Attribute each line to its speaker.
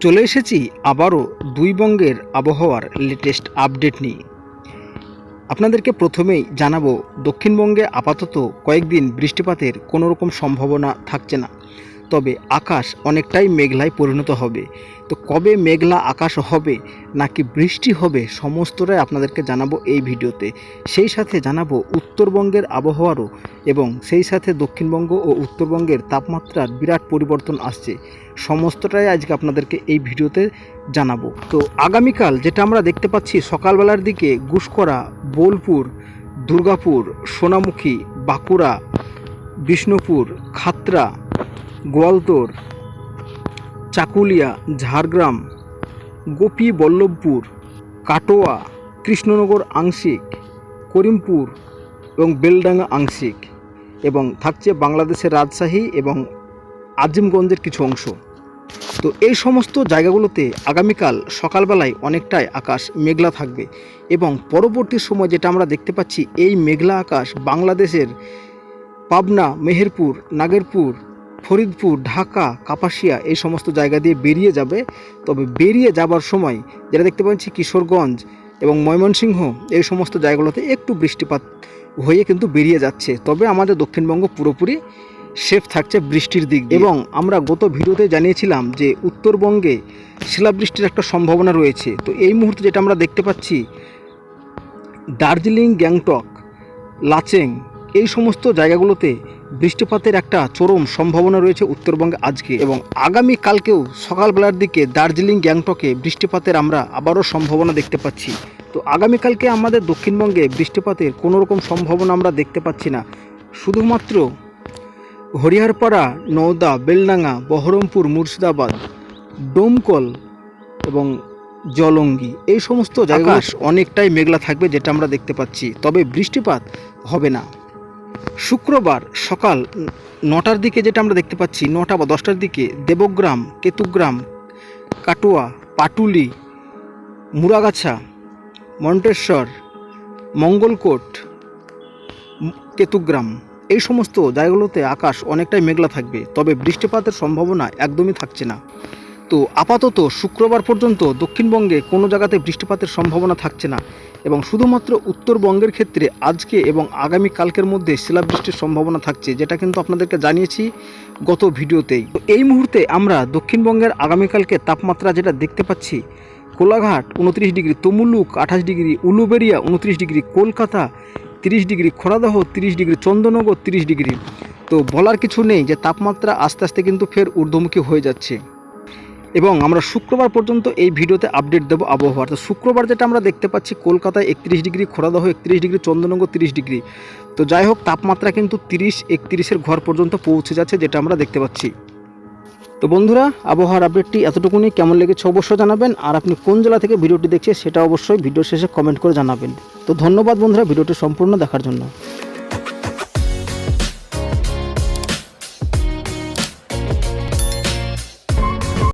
Speaker 1: চলে এসেছি আবারও দুই বঙ্গের আবহাওয়ার লেটেস্ট আপডেট নিয়ে। আপনাদেরকে প্রথমেই জানাব, দক্ষিণবঙ্গে আপাতত কয়েকদিন বৃষ্টিপাতের কোনো রকম সম্ভাবনা থাকছে না। তবে আকাশ অনেকটাই মেঘলায় পরিণত হবে। তো কবে মেঘলা আকাশ হবে, নাকি বৃষ্টি হবে, সমস্তটাই আপনাদেরকে জানাব এই ভিডিওতে। সেই সাথে জানাব উত্তরবঙ্গের আবহাওয়ারও এবং সেই সাথে দক্ষিণবঙ্গ ও উত্তরবঙ্গের তাপমাত্রার বিরাট পরিবর্তন আসছে। সমস্তটাই আজকে আপনাদেরকে এই ভিডিওতে জানাব। তো আগামীকাল যেটা আমরা দেখতে পাচ্ছি, সকালবেলার দিকে গুসকরা, বোলপুর, দুর্গাপুর, সোনামুখী, বাঁকুড়া, বিষ্ণুপুর, খাতরা গোয়ালতোর, চাকুলিয়া, ঝাড়গ্রাম গোপী বল্লভপুর কাটোয়া, কৃষ্ণনগর আংশিক, করিমপুর এবং বেলডাঙ্গা আংশিক এবং থাকছে বাংলাদেশের রাজশাহী এবং আজিমগঞ্জের কিছু অংশ। তো এই সমস্ত জায়গাগুলোতে আগামীকাল সকালবেলায় অনেকটাই আকাশ মেঘলা থাকবে এবং পরবর্তী সময় যেটা আমরা দেখতে পাচ্ছি, এই মেঘলা আকাশ বাংলাদেশের পাবনা, মেহেরপুর, নাগেরপুর ফরিদপুর, ঢাকা, কাপাসিয়া এই সমস্ত জায়গা দিয়ে বেরিয়ে যাবে। তবে বেরিয়ে যাবার সময় যেটা দেখতে পাচ্ছি কিশোরগঞ্জ এবং ময়মনসিংহ এই সমস্ত জায়গাগুলোতে একটু বৃষ্টিপাত হয়ে কিন্তু বেরিয়ে যাচ্ছে। তবে আমাদের দক্ষিণবঙ্গ পুরোপুরি সেফ থাকছে বৃষ্টির দিক এবং আমরা গত ভিডিওতে জানিয়েছিলাম যে উত্তরবঙ্গে শিলাবৃষ্টির একটা সম্ভাবনা রয়েছে। তো এই মুহূর্তে যেটা আমরা দেখতে পাচ্ছি, দার্জিলিং, গ্যাংটক, লাচেং এই সমস্ত জায়গাগুলোতে বৃষ্টিপাতের একটা চরম সম্ভাবনা রয়েছে উত্তরবঙ্গে আজকে এবং আগামী কালকেও সকালবেলার দিকে দার্জিলিং গ্যাংটকে বৃষ্টিপাতের আমরা আবারও সম্ভাবনা দেখতে পাচ্ছি। তো আগামীকালকে আমাদের দক্ষিণবঙ্গে বৃষ্টিপাতের কোনো রকম সম্ভাবনা আমরা দেখতে পাচ্ছি না। শুধুমাত্র হরিহরপাড়া নওদা বেলডাঙ্গা বহরমপুর মুর্শিদাবাদ ডোমকল এবং জলঙ্গি এই সমস্ত জায়গা অনেকটাই মেঘলা থাকবে যেটা আমরা দেখতে পাচ্ছি। তবে বৃষ্টিপাত হবে না। শুক্রবার সকাল নটার দিকে যেটা আমরা দেখতে পাচ্ছি, নটা বা দশটার দিকে দেবগ্রাম, কেতুগ্রাম, কাটোয়া, পাটুলি, মুরাগাছা, মন্টেশ্বর, মঙ্গলকোট, কেতুগ্রাম। এই সমস্ত জায়গাগুলোতে আকাশ অনেকটাই মেঘলা থাকবে, তবে বৃষ্টিপাতের সম্ভাবনা একদমই থাকছে না। তো আপাতত শুক্রবার পর্যন্ত দক্ষিণবঙ্গে কোনো জায়গাতে বৃষ্টিপাতের সম্ভাবনা থাকছে না। এবং শুধুমাত্র উত্তরবঙ্গের ক্ষেত্রে আজকে এবং আগামী কালকের মধ্যে শিলাবৃষ্টির সম্ভাবনা থাকছে, যেটা কিন্তু আপনাদেরকে জানিয়েছি গত ভিডিওতেই। তো এই মুহূর্তে আমরা দক্ষিণবঙ্গের আগামীকালকে তাপমাত্রা যেটা দেখতে পাচ্ছি, কোলাঘাট উনত্রিশ ডিগ্রি, তমুলুক আঠাশ ডিগ্রি, উলুবেরিয়া উনত্রিশ ডিগ্রি, কলকাতা তিরিশ ডিগ্রি, খোড়াদহ তিরিশ ডিগ্রি চন্দ্রনগর তিরিশ ডিগ্রি। তো বলার কিছু নেই যে তাপমাত্রা আস্তে আস্তে কিন্তু ফের ঊর্ধ্বমুখী হয়ে যাচ্ছে। এবং আমরা শুক্রবার পর্যন্ত এই ভিডিওতে আপডেট দেবো আবহাওয়ার। তো শুক্রবার যেটা আমরা দেখতে পাচ্ছি, কলকাতায় একত্রিশ ডিগ্রি, খোড়াদহ একত্রিশ ডিগ্রি চন্দ্রনগর তিরিশ ডিগ্রি। তো যাই হোক, তাপমাত্রা কিন্তু তিরিশ, একত্রিশের ঘর পর্যন্ত পৌঁছে যাচ্ছে, যেটা আমরা দেখতে পাচ্ছি। তো বন্ধুরা, আবহাওয়ার আপডেটটি এতটুকুনি। কেমন লেগেছে অবশ্যই জানাবেন। আর আপনি কোন জেলা থেকে ভিডিওটি দেখছেন, সেটা অবশ্যই ভিডিও শেষে কমেন্ট করে জানাবেন। তো ধন্যবাদ বন্ধুরা, ভিডিওটি সম্পূর্ণ দেখার জন্য।